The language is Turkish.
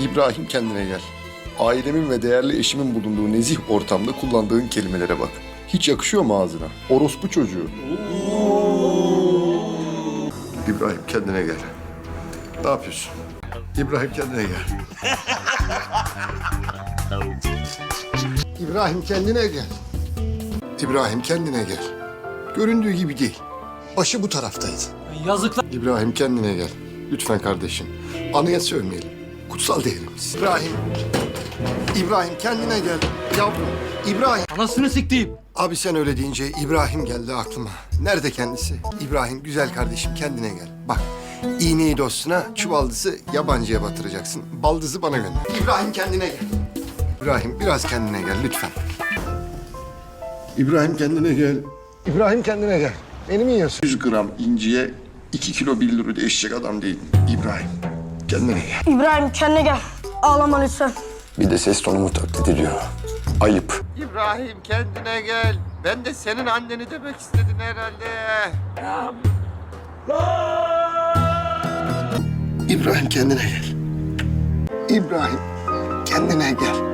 İbrahim kendine gel. Ailemin ve değerli eşimin bulunduğu nezih ortamda kullandığın kelimelere bak. Hiç yakışıyor mu ağzına? Orospu çocuğu. İbrahim kendine gel. Ne yapıyorsun? İbrahim kendine gel. İbrahim kendine gel. İbrahim kendine gel. Göründüğü gibi değil. Başı bu taraftaydı. Yazıklar. İbrahim kendine gel. Lütfen kardeşim. Anıya sövmeyelim. Kutsal değelim. İbrahim. İbrahim kendine gel. Yavrum. İbrahim. Anasını siktiğim. Abi sen öyle deyince İbrahim geldi aklıma. Nerede kendisi? İbrahim güzel kardeşim kendine gel. Bak iğneyi dostuna, çuvaldızı yabancıya batıracaksın. Baldızı bana gönder. İbrahim kendine gel. İbrahim biraz kendine gel lütfen. İbrahim kendine gel. İbrahim kendine gel. Beni mi yiyorsun? 100 gram inciye 2 kilo 1 lira değişecek adam değil. İbrahim kendine gel. İbrahim kendine gel. Ağlama lütfen. Bir de ses tonumu taklit ediyor. Ayıp. İbrahim kendine gel. Ben de senin anneni demek istedin herhalde. İbrahim kendine gel. İbrahim kendine gel.